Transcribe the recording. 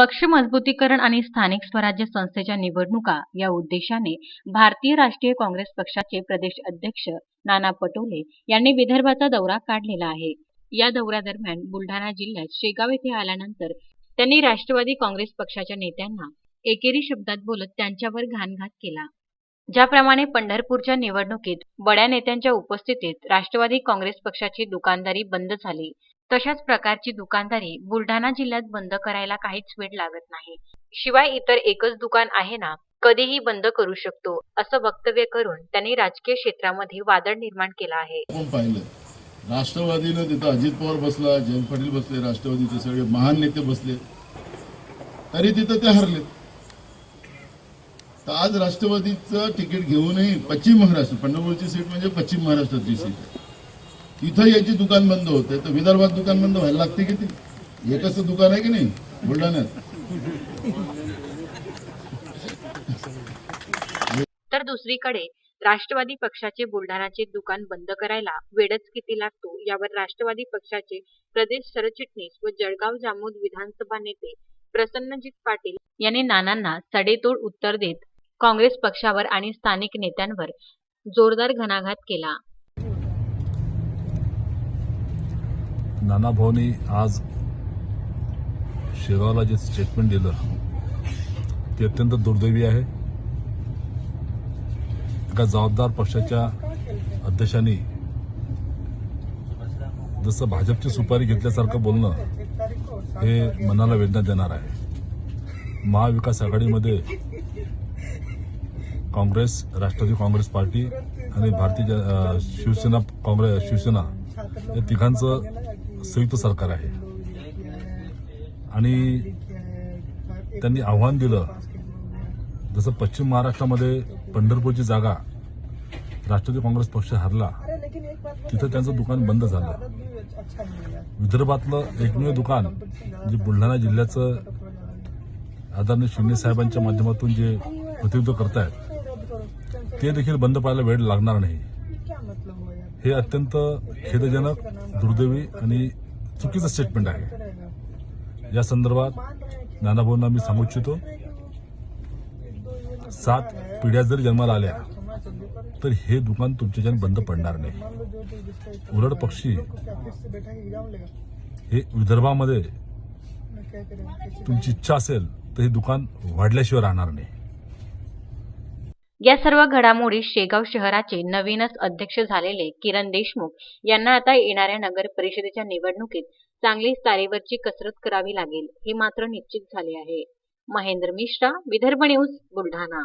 पक्ष मजबूतीकरण आणि स्थानिक स्वराज्य संस्थेच्या निवडणुका या उद्देशाने भारतीय राष्ट्रीय काँग्रेस पक्षाचे प्रदेश अध्यक्ष नाना पटोले यांनी विदर्भाचा दौरा काढलेला आहे. या दौऱ्यादरम्यान बुलढाणा जिल्ह्यात शेगाव येथे आल्यानंतर त्यांनी राष्ट्रवादी काँग्रेस पक्षाच्या नेत्यांना एकेरी शब्दात बोलत त्यांच्यावर घाणघात केला. ज्याप्रमाणे पंढरपूरच्या निवडणुकीत बड्या नेत्यांच्या उपस्थितीत राष्ट्रवादी काँग्रेस पक्षाची दुकानदारी बंद झाली. तशाच प्रकारची दुकानदारी बुलढाणा जिल्ह्यात बंद करायला काहीच वेळ लागत नाही. शिवाय इतर एकच दुकान आहे ना कधीही बंद करू शकतो असं वक्तव्य करून त्यांनी राजकीय क्षेत्रामध्ये वादळ निर्माण केला आहे. राष्ट्रवादीनं तिथं अजित पवार बसला जयंत पाटील बसले राष्ट्रवादीचे सगळे महान नेते बसले. तरी तिथं ते हरले तर आज राष्ट्रवादीचं तिकीट घेऊनही पश्चिम महाराष्ट्र पंढरपूरची सीट म्हणजे पश्चिम महाराष्ट्राची सीट इथं याची दुकान बंद होते. तर विदर्भात दुकान बंद व्हायला लागते किती एकच दुकान आहे की नाही? बुलढाण्यात. तर दुसरीकडे राष्ट्रवादी पक्षाचे बुलढाणाचे दुकान बंद करायला वेळच किती लागतो यावर राष्ट्रवादी पक्षाचे प्रदेश सरचिटणीस व जळगाव जामोद विधानसभा नेते प्रसन्नजित पाटील यांनी नानांना सडेतोड उत्तर देत काँग्रेस पक्षावर आणि स्थानिक नेत्यांवर जोरदार घणाघात केला. नाना भाऊनी आज शेगावला जे स्टेटमेंट दिलं ते अत्यंत दुर्दैवी आहे. एका जबाबदार पक्षाच्या अध्यक्षांनी जसं भाजपची सुपारी घेतल्यासारखं बोलणं हे मनाला वेदना देणार आहे. महाविकास आघाडीमध्ये काँग्रेस राष्ट्रवादी काँग्रेस पार्टी आणि भारतीय जन- शिवसेना काँग्रेस शिवसेना या तिघांचं संयुक्त सरकार आहे. आणि त्यांनी आव्हान दिलं जसं पश्चिम महाराष्ट्रामध्ये पंढरपूरची जागा राष्ट्रवादी काँग्रेस पक्ष हरला तिथं त्यांचं दुकान बंद झालं. विदर्भातलं एकमेव दुकान जे बुलढाणा जिल्ह्याचं आदरणीय शिंदे साहेबांच्या माध्यमातून जे प्रतिनिधित्व करतायत ते देखील बंद पाहायला वेळ लागणार नाही. हे अत्यंत खेदजनक दुर्दैवी आणि चुकीचं स्टेटमेंट आहे. या संदर्भात नानाभाऊंना मी सांगू इच्छितो सात पिढ्या जर जन्माला आल्या तर हे दुकान तुमच्याच्याने बंद पडणार नाही. उलट पक्षी हे विदर्भामध्ये तुमची इच्छा असेल तर हे दुकान वाढल्याशिवाय राहणार नाही. या सर्व घडामोडी शेगाव शहराचे नवीनच अध्यक्ष झालेले किरण देशमुख यांना आता येणाऱ्या नगर परिषदेच्या निवडणुकीत चांगली तारेवरची कसरत करावी लागेल हे मात्र निश्चित झाले आहे. महेंद्र मिश्रा विदर्भ न्यूज बुलढाणा.